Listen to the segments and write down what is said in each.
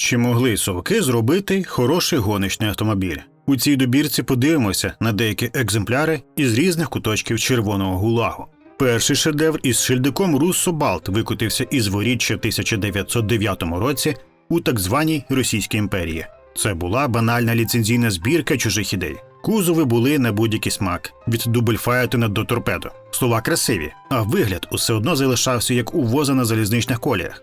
Чи могли совки зробити хороший гоночний автомобіль? У цій добірці подивимося на деякі екземпляри із різних куточків червоного гулагу. Перший шедевр із шильдиком Руссо Балт викотився із воріччя в 1909 році у так званій Російській імперії. Це була банальна ліцензійна збірка чужих ідей. Кузови були на будь-який смак від дубльфаєтина до торпедо. Слова красиві, а вигляд усе одно залишався як у на залізничних коліях.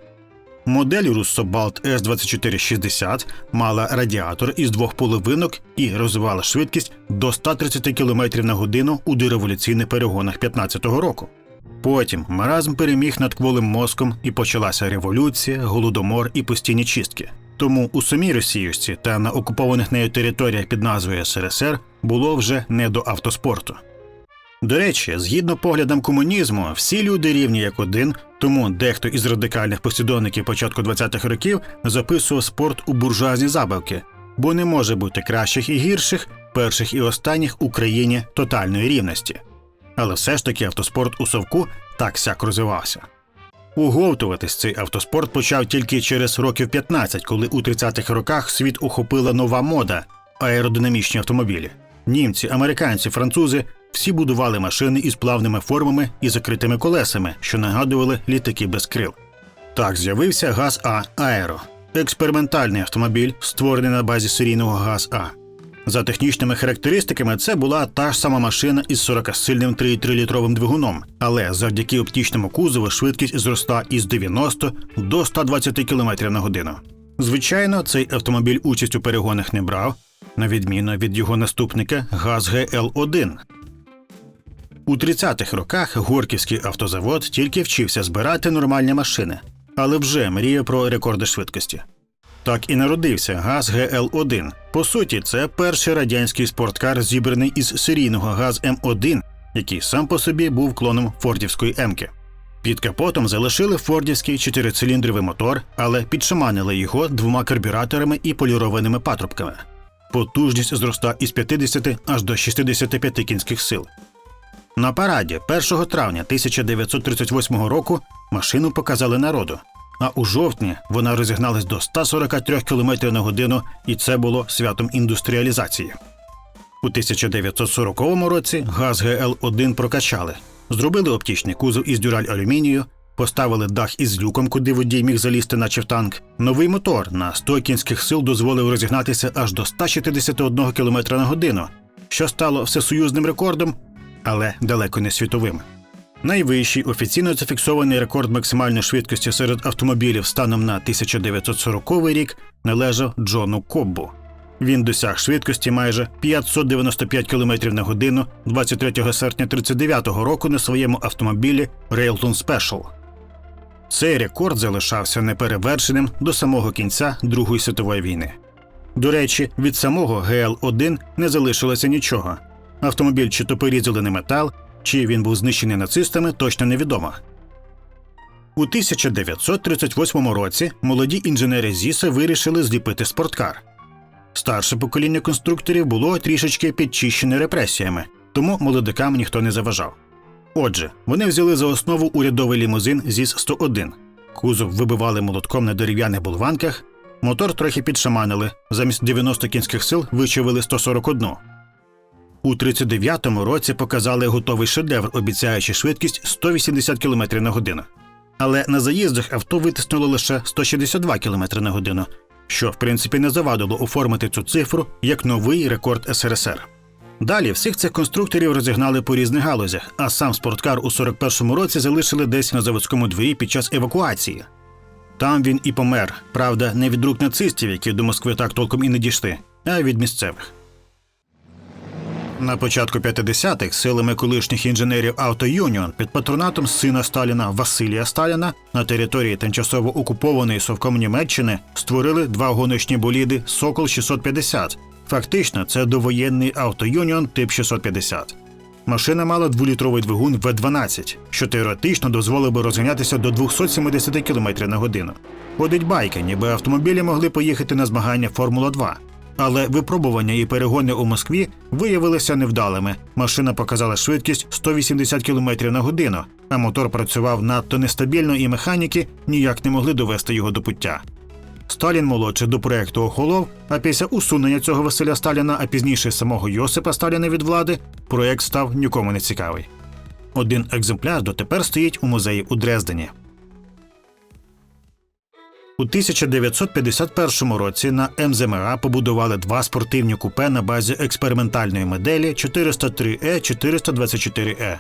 Модель Russo-Balt S2460 мала радіатор із двох половинок і розвивала швидкість до 130 км на годину у дореволюційних перегонах 15-го року. Потім маразм переміг над кволим мозком і почалася революція, голодомор і постійні чистки. Тому у самій Росіюшці та на окупованих нею територіях під назвою СРСР було вже не до автоспорту. До речі, згідно поглядам комунізму, всі люди рівні як один, тому дехто із радикальних послідовників початку 20-х років записував спорт у буржуазні забавки, бо не може бути кращих і гірших, перших і останніх у країні тотальної рівності. Але все ж таки автоспорт у совку так сяк розвивався. Уговтуватись цей автоспорт почав тільки через років 15, коли у 30-х роках світ ухопила нова мода аеродинамічні автомобілі. Німці, американці, французи всі будували машини із плавними формами і закритими колесами, що нагадували літаки без крил. Так з'явився ГАЗ А Аеро експериментальний автомобіль, створений на базі серійного ГАЗ А. За технічними характеристиками, це була та ж сама машина із 40-сильним 3,3-літровим двигуном, але завдяки оптічному кузову швидкість зросла із 90 до 120 км на годину. Звичайно, цей автомобіль участь у перегонах не брав, на відміну від його наступника ГАЗ ГЛ-1. У 30-х роках Горківський автозавод тільки вчився збирати нормальні машини, але вже мріяв про рекорди швидкості. Так і народився ГАЗ ГЛ-1. По суті, це перший радянський спорткар, зібраний із серійного ГАЗ М1, який сам по собі був клоном Фордівської М-ки. Під капотом залишили фордівський чотирициліндровий мотор, але підшаманили його двома карбюраторами і полірованими патрубками. Потужність зросла із 50 аж до 65 кінських сил. На параді 1 травня 1938 року машину показали народу, а у жовтні вона розігналась до 143 км на годину, і це було святом індустріалізації. У 1940 році газ ГЛ-1 прокачали, зробили оптічний кузов із дюраль алюмінію, поставили дах із люком, куди водій міг залізти, наче в танк. Новий мотор на 100 кінських сил дозволив розігнатися аж до 161 км на годину, що стало всесоюзним рекордом, але далеко не світовим. Найвищий офіційно зафіксований рекорд максимальної швидкості серед автомобілів станом на 1940 рік належав Джону Коббу. Він досяг швидкості майже 595 км на годину 23 серпня 1939 року на своєму автомобілі Railton Special. Цей рекорд залишався неперевершеним до самого кінця Другої світової війни. До речі, від самого ГЛ-1 не залишилося нічого. Автомобіль чи то порізали метал, чи він був знищений нацистами, точно невідомо. У 1938 році молоді інженери ЗІСа вирішили зліпити спорткар. Старше покоління конструкторів було трішечки підчищене репресіями, тому молодикам ніхто не заважав. Отже, вони взяли за основу урядовий лімузин ЗІС-101. Кузов вибивали молотком на дерев'яних болванках, мотор трохи підшаманили, замість 90 кінських сил вичавили 141. У 39-му році показали готовий шедевр, обіцяючи швидкість 180 км на годину. Але на заїздах авто витиснуло лише 162 км на годину, що в принципі не завадило оформити цю цифру як новий рекорд СРСР. Далі всіх цих конструкторів розігнали по різних галузях, а сам спорткар у 41-му році залишили десь на заводському дворі під час евакуації. Там він і помер, правда, не від рук нацистів, які до Москви так толком і не дійшли, а від місцевих. На початку 50-х силами колишніх інженерів Авто Юніон під патронатом сина Сталіна Василія Сталіна на території тимчасово окупованої совком Німеччини створили два гоночні боліди Сокол 650. Фактично, це довоєнний Авто Юніон тип 650. Машина мала дволітровий двигун В12, що теоретично дозволив би розганятися до 270 км на годину. Ходить байки, ніби автомобілі могли поїхати на змагання Формула 2. Але випробування і перегони у Москві виявилися невдалими. Машина показала швидкість 180 км на годину, а мотор працював надто нестабільно, і механіки ніяк не могли довести його до пуття. Сталін молодший до проекту охолов, а після усунення цього Василя Сталіна, а пізніше самого Йосипа Сталіна від влади, проект став нікому не цікавий. Один екземпляр дотепер стоїть у музеї у Дрездені. У 1951 році на МЗМА побудували два спортивні купе на базі експериментальної моделі 403E 424E.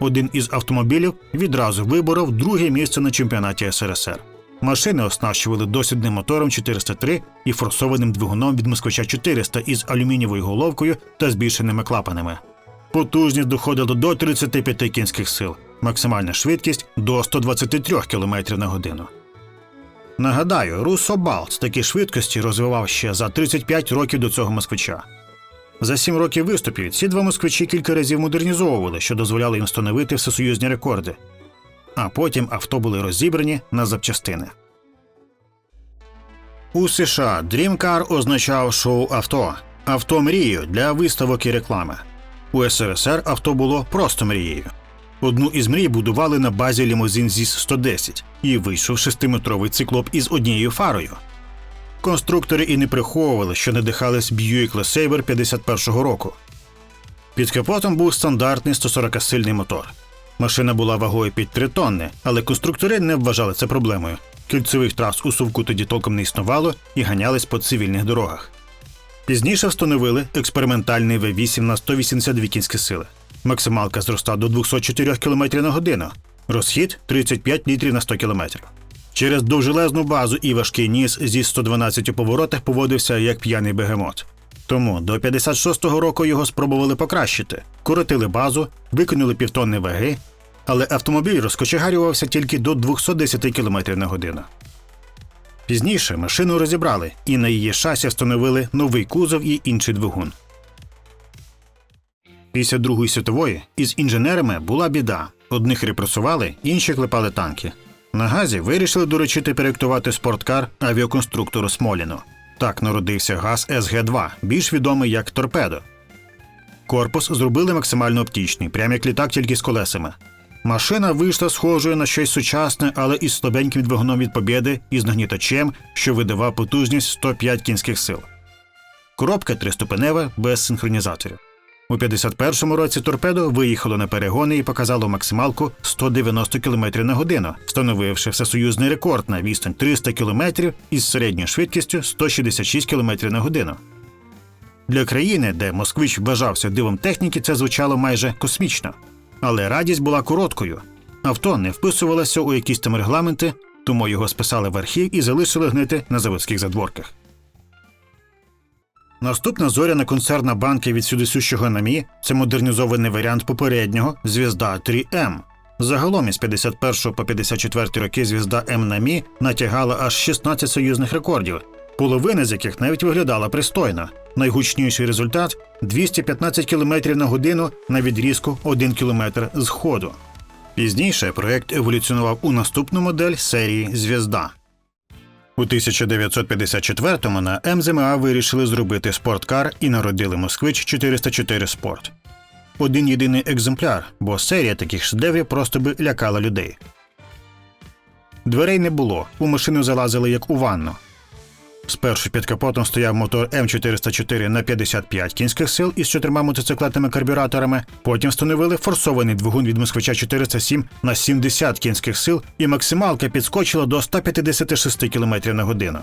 Один із автомобілів відразу виборов друге місце на чемпіонаті СРСР. Машини оснащували досвідним мотором 403 і форсованим двигуном від москвича 400 із алюмінієвою головкою та збільшеними клапанами. Потужність доходила до 35 кінських сил, максимальна швидкість до 123 км на годину. Нагадаю, Руссо Балт такі швидкості розвивав ще за 35 років до цього москвича. За сім років виступів ці два москвичі кілька разів модернізовували, що дозволяло їм встановити всесоюзні рекорди. А потім авто були розібрані на запчастини. У США Dream Car означав шоу авто, авто мрію для виставок і реклами. У СРСР авто було просто мрією. Одну із мрій будували на базі лімузин зіс 110 і вийшов шестиметровий циклоп із однією фарою. Конструктори і не приховували, що надихались Buick LeSabre 51-го року. Під капотом був стандартний 140-сильний мотор. Машина була вагою під 3 тонни, але конструктори не вважали це проблемою. Кільцевих трас у совку тоді толком не існувало і ганялись по цивільних дорогах. Пізніше встановили експериментальний V8 на 182 кінські сили. Максималка зросла до 204 км на годину. Розхід 35 літрів на 100 км. Через довжелезну базу і важкий ніс зі 112 поворотах поводився як п'яний бегемот. Тому до 56-го року його спробували покращити, коротили базу, викинули півтонни ваги, але автомобіль розкочегарювався тільки до 210 км на годину. Пізніше машину розібрали і на її шасі встановили новий кузов і інший двигун. Після Другої світової із інженерами була біда. Одних репресували, інші клепали танки. На газі вирішили доручити проєктувати спорткар авіаконструктору Смоліну. Так народився газ СГ-2, більш відомий як торпедо. Корпус зробили максимально оптічний, прям як літак тільки з колесами. Машина вийшла схожою на щось сучасне, але із слабеньким двигуном від побєди і з нагнітачем, що видавав потужність 105 кінських сил. Коробка триступенева без синхронізаторів. У 51-му році торпедо виїхало на перегони і показало максималку 190 км на годину, встановивши всесоюзний рекорд на відстань 300 км із середньою швидкістю 166 км на годину. Для країни, де москвич вважався дивом техніки, це звучало майже космічно. Але радість була короткою. Авто не вписувалося у якісь там регламенти, тому його списали в архів і залишили гнити на заводських задворках. Наступна зоряна концерна банки від сюдисущого намі це модернізований варіант попереднього звізда 3М. Загалом із 51 по 54 роки звізда М намі натягала аж 16 союзних рекордів, половина з яких навіть виглядала пристойно. Найгучніший результат 215 км на годину на відрізку 1 км з ходу. Пізніше проект еволюціонував у наступну модель серії Звізда. У 1954-му на МЗМА вирішили зробити спорткар і народили Москвич 404 Спорт. Один єдиний екземпляр, бо серія таких шедеврів просто би лякала людей. Дверей не було, у машину залазили як у ванну. Спершу під капотом стояв мотор М404 на 55 кінських сил із чотирма мотоциклетними карбюраторами. Потім встановили форсований двигун від москвича 407 на 70 кінських сил, і максималка підскочила до 156 км на годину.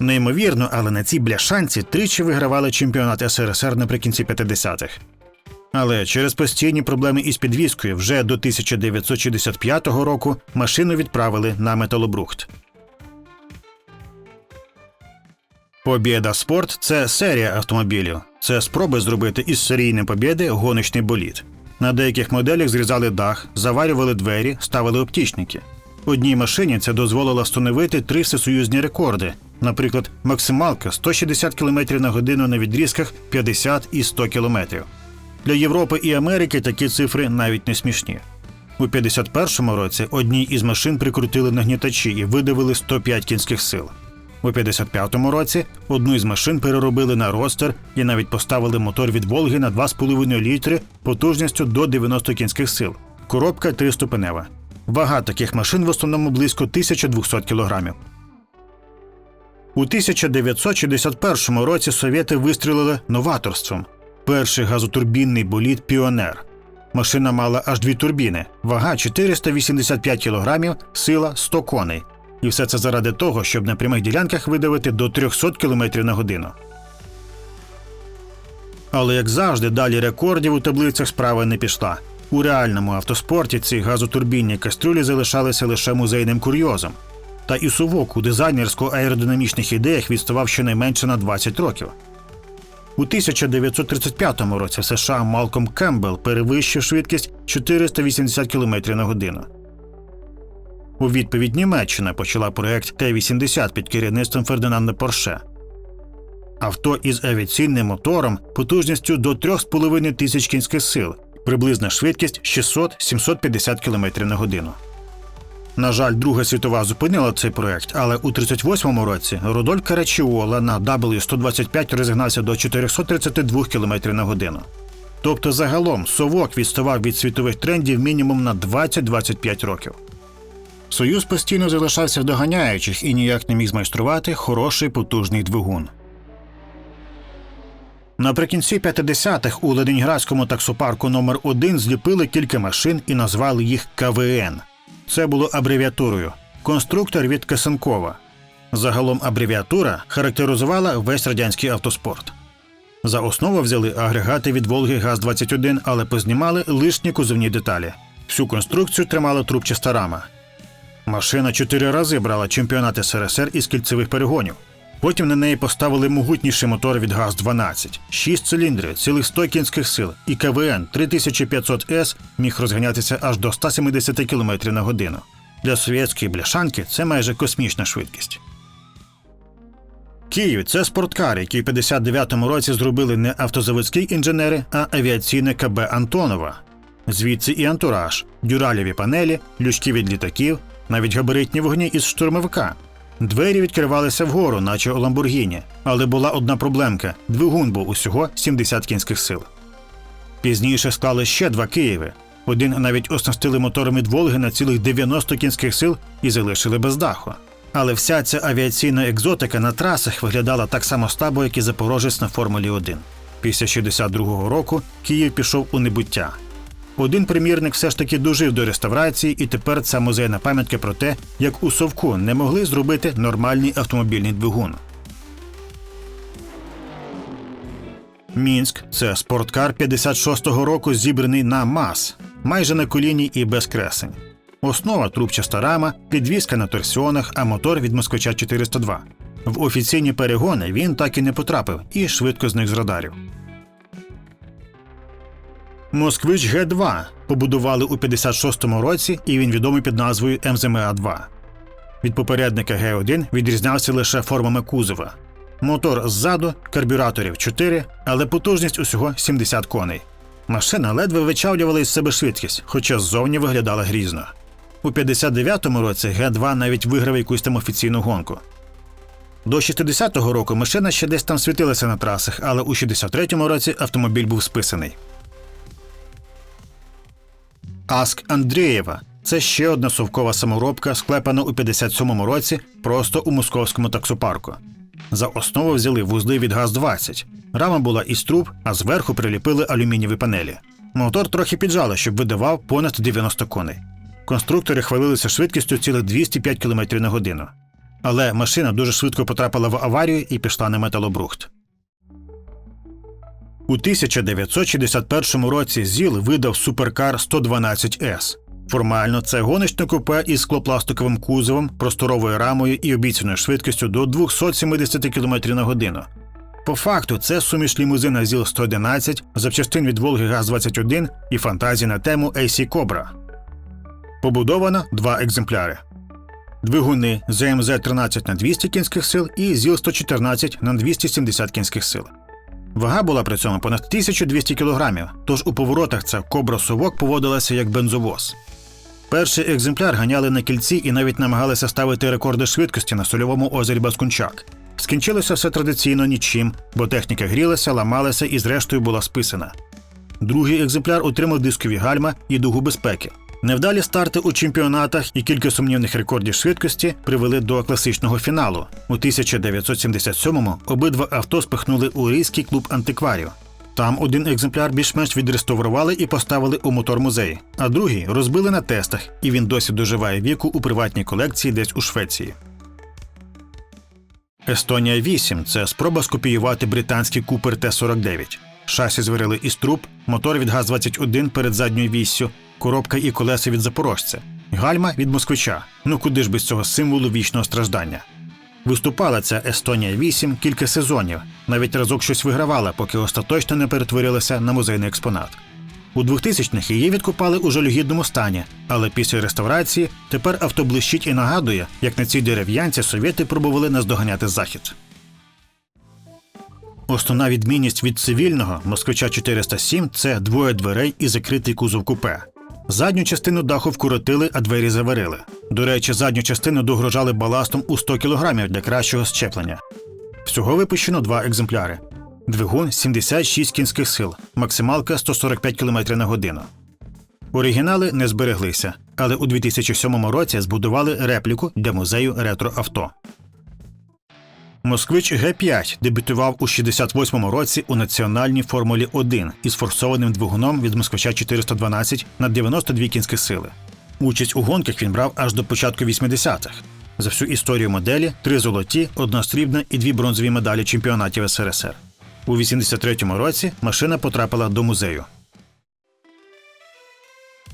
Неймовірно, але на цій бляшанці тричі вигравали чемпіонат СРСР наприкінці 50-х. Але через постійні проблеми із підвіскою вже до 1965 року машину відправили на металобрухт. Побєда Спорт це серія автомобілів. Це спроби зробити із серійної побєди гоночний болід. На деяких моделях зрізали дах, заварювали двері, ставили оптічники. Одній машині це дозволило встановити три всесоюзні рекорди, наприклад, максималка 160 км на годину на відрізках 50 і 100 км. Для Європи і Америки такі цифри навіть не смішні. У 51-му році одній із машин прикрутили нагнітачі і видавили 105 кінських сил. У 55-му році одну із машин переробили на ростер і навіть поставили мотор від Волги на 2,5 літри потужністю до 90 кінських сил. Коробка триступенева. Вага таких машин в основному близько 1200 кілограмів. У 1961 році совєти вистрілили новаторством. Перший газотурбінний болід Піонер. Машина мала аж дві турбіни, вага 485 кг, сила 100 коней. І все це заради того, щоб на прямих ділянках видавити до 300 км на годину. Але як завжди, далі рекордів у таблицях справа не пішла. У реальному автоспорті ці газотурбінні кастрюлі залишалися лише музейним курйозом. Та і сувок у дизайнерсько-аеродинамічних ідеях відставав щонайменше на 20 років. У 1935 році в США Малком Кембл перевищив швидкість 480 км на годину. У відповідь Німеччина почала проект Т-80 під керівництвом Фердинанда Порше. Авто із авіаційним мотором потужністю до 3,5 тисяч кінських сил, приблизна швидкість 600-750 км на годину. На жаль, Друга світова зупинила цей проект, але у 38-му році Рудольф Карачіола на W125 розігнався до 432 км на годину. Тобто загалом совок відставав від світових трендів мінімум на 20-25 років. Союз постійно залишався в доганяючих і ніяк не міг змайструвати хороший потужний двигун. Наприкінці 50-х у Ленінградському таксопарку номер 1 зліпили кілька машин і назвали їх КВН. Це було абревіатурою конструктор від Касенкова. Загалом абревіатура характеризувала весь радянський автоспорт. За основу взяли агрегати від Волги ГАЗ-21, але познімали лишні кузовні деталі. Всю конструкцію тримала трубчаста рама. Машина чотири рази брала чемпіонат СРСР із кільцевих перегонів. Потім на неї поставили могутніший мотор від ГАЗ-12, 6 циліндрів, цілих 100 кінських сил, і КВН 3500С міг розганятися аж до 170 км на годину. Для совєтської бляшанки це майже космічна швидкість. Київ це спорткар, який в 59-му році зробили не автозаводські інженери, а авіаційне КБ Антонова. Звідси і антураж, дюралєві панелі, лючки від літаків, навіть габаритні вогні із штурмовика. Двері відкривалися вгору, наче у Ламбургіні, але була одна проблемка: двигун був усього 70 кінських сил. Пізніше склали ще два Києви. Один навіть оснастили моторами від Волги на цілих 90 кінських сил і залишили без даху. Але вся ця авіаційна екзотика на трасах виглядала так само слабо, як і Запорожець на Формулі 1. Після 62-го року Київ пішов у небуття. Один примірник все ж таки дожив до реставрації, і тепер це музейна пам'ятка про те, як у Совку не могли зробити нормальний автомобільний двигун. Мінськ це спорткар 56-го року, зібраний на МАЗ, майже на коліні і без кресень. Основа трубчаста рама, підвізка на торсіонах, а мотор від москвича 402. В офіційні перегони він так і не потрапив і швидко зник з радарів. Москвич Г2 побудували у 56-му році, і він відомий під назвою МЗМА-2. Від попередника Г1 відрізнявся лише формами кузова. Мотор ззаду, карбюраторів 4, але потужність усього 70 коней. Машина ледве вичавлювала із себе швидкість, хоча ззовні виглядала грізно. У 59-му році Г2 навіть виграв якусь там офіційну гонку. До 60-го року машина ще десь там світилася на трасах, але у 63-му році автомобіль був списаний. Аск Андрієва це ще одна совкова саморобка, склепана у 57-му році просто у московському таксопарку. За основу взяли вузли від ГАЗ-20. Рама була із труб, а зверху приліпили алюмінієві панелі. Мотор трохи піджали, щоб видавав понад 90 коней. Конструктори хвалилися швидкістю цілих 205 км на годину. Але машина дуже швидко потрапила в аварію і пішла на металобрухт. У 1961 році ЗІЛ видав суперкар 112С. Формально це гоночне купе із склопластиковим кузовом, просторовою рамою і обіцяною швидкістю до 270 км на годину. По факту, це суміш лімузина ЗІЛ-111, запчастин від Волги ГАЗ-21 і фантазії на тему AC Cobra. Побудовано два екземпляри. Двигуни ЗМЗ-13 на 200 кінських сил і ЗІЛ-114 на 270 кінських сил. Вага була при цьому понад 1200 кг, тож у поворотах ця кобра совок поводилася як бензовоз. Перший екземпляр ганяли на кільці і навіть намагалися ставити рекорди швидкості на сольовому озері Баскунчак. Скінчилося все традиційно нічим, бо техніка грілася, ламалася і зрештою була списана. Другий екземпляр отримав дискові гальма і дугу безпеки. Невдалі старти у чемпіонатах і кілька сумнівних рекордів швидкості привели до класичного фіналу. У 1977-му обидва авто спихнули у рійський клуб антикварів. Там один екземпляр більш-менш відреставрували і поставили у мотор музей, а другий розбили на тестах, і він досі доживає віку у приватній колекції десь у Швеції. Естонія 8 це спроба скопіювати британський Купер Т-49. Шасі зварили із труб, мотор від ГАЗ-21 перед задньою віссю, коробка і колеса від запорожця, гальма від москвича. Ну куди ж без цього символу вічного страждання? Виступала ця Естонія 8 кілька сезонів, навіть разок щось вигравала, поки остаточно не перетворилася на музейний експонат. У 2000-х її відкупали у жалюгідному стані, але після реставрації тепер авто блищить і нагадує, як на цій дерев'янці совєти пробували наздоганяти захід. Основна відмінність від цивільного москвича 407 це двоє дверей і закритий кузов купе. Задню частину даху вкоротили, а двері заварили. До речі, задню частину догружали баластом у 100 кг для кращого щеплення. Всього випущено два екземпляри. Двигун 76 кінських сил, максималка 145 км на годину. Оригінали не збереглися, але у 2007 році збудували репліку для музею ретроавто. Москвич Г5 дебютував у 68-му році у національній Формулі 1 із форсованим двигуном від москвича 412 на 92 кінські сили. Участь у гонках він брав аж до початку 80-х. За всю історію моделі три золоті, одна срібна і дві бронзові медалі чемпіонатів СРСР. У 83-му році машина потрапила до музею.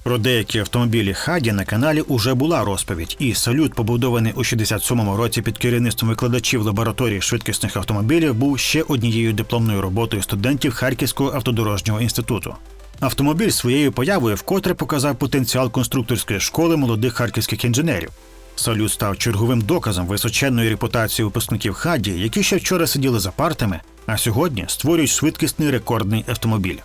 Про деякі автомобілі Хаді на каналі уже була розповідь, і салют, побудований у 67-му році під керівництвом викладачів лабораторії швидкісних автомобілів, був ще однією дипломною роботою студентів Харківського автодорожнього інституту. Автомобіль своєю появою вкотре показав потенціал конструкторської школи молодих харківських інженерів. Салют став черговим доказом височенної репутації випускників Хаді, які ще вчора сиділи за партами, а сьогодні створюють швидкісний рекордний автомобіль.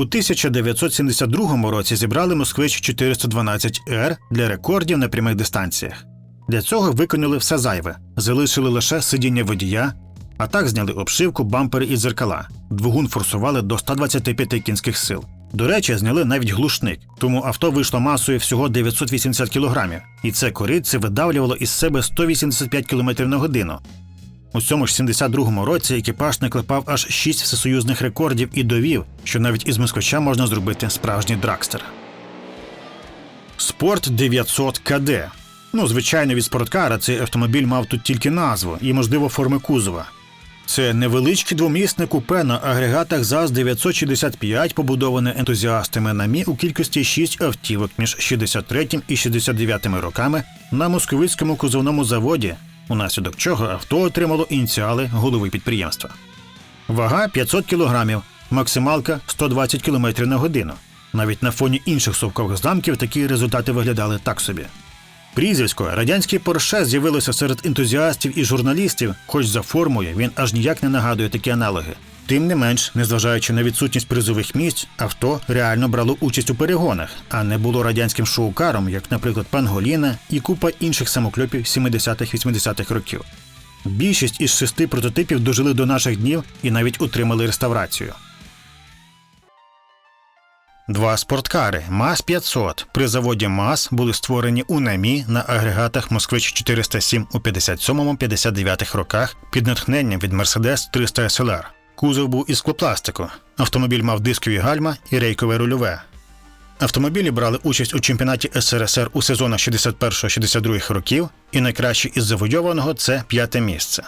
У 1972 році зібрали Москвич 412 р для рекордів на прямих дистанціях. Для цього виконали все зайве, залишили лише сидіння водія, а так зняли обшивку, бампери і дзеркала. Двигун форсували до 125 кінських сил. До речі, зняли навіть глушник, тому авто вийшло масою всього 980 кг, і це коридце видавлювало із себе 185 км на годину. У цьому ж 72-му році екіпаж наклепав аж шість всесоюзних рекордів і довів, що навіть із москвича можна зробити справжній дракстер. Спорт 900 КД. Ну, звичайно, від спорткара цей автомобіль мав тут тільки назву і, можливо, форми кузова. Це невеличке двомісне купе на агрегатах ЗАЗ-965, побудоване ентузіастами на МІ у кількості 6 автівок між 63 і 69 роками на московицькому кузовному заводі, унаслідок чого авто отримало ініціали голови підприємства. Вага 500 кг, максималка 120 км на годину. Навіть на фоні інших совкових замків такі результати виглядали так собі. Прізвисько радянський Порше з'явилося серед ентузіастів і журналістів, хоч за формою він аж ніяк не нагадує такі аналоги. Тим не менш, незважаючи на відсутність призових місць, авто реально брало участь у перегонах, а не було радянським шоукаром, як, наприклад, Панголіна і купа інших самокльопів 70-80-х років. Більшість із шести прототипів дожили до наших днів і навіть отримали реставрацію. Два спорткари МАЗ-500 при заводі МАЗ були створені у НАМІ на агрегатах Москвич 407 у 57-59 роках під натхненням від Mercedes 300 SLR. Кузов був із склопластику. Автомобіль мав дискові гальма і рейкове рульове. Автомобілі брали участь у чемпіонаті СРСР у сезонах 61-62 років, і найкраще із завойованого це п'яте місце.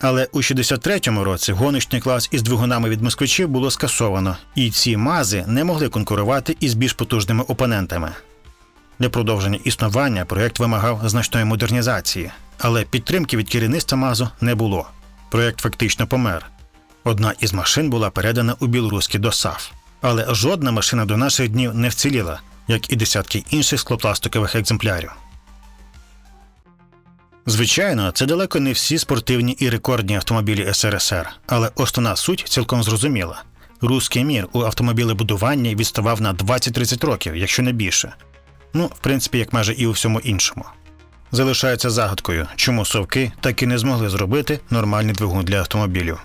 Але у 63-му році гоночний клас із двигунами від москвичів було скасовано, і ці мази не могли конкурувати із більш потужними опонентами. Для продовження існування проєкт вимагав значної модернізації, але підтримки від керівництва МАЗу не було. Проєкт фактично помер. Одна із машин була передана у білоруський ДОСАФ. Але жодна машина до наших днів не вціліла, як і десятки інших склопластикових екземплярів. Звичайно, це далеко не всі спортивні і рекордні автомобілі СРСР, але основна суть цілком зрозуміла. Руський мір у автомобілебудуванні відставав на 20-30 років, якщо не більше. Ну, в принципі, як майже і у всьому іншому. Залишається загадкою, чому совки так і не змогли зробити нормальний двигун для автомобілів.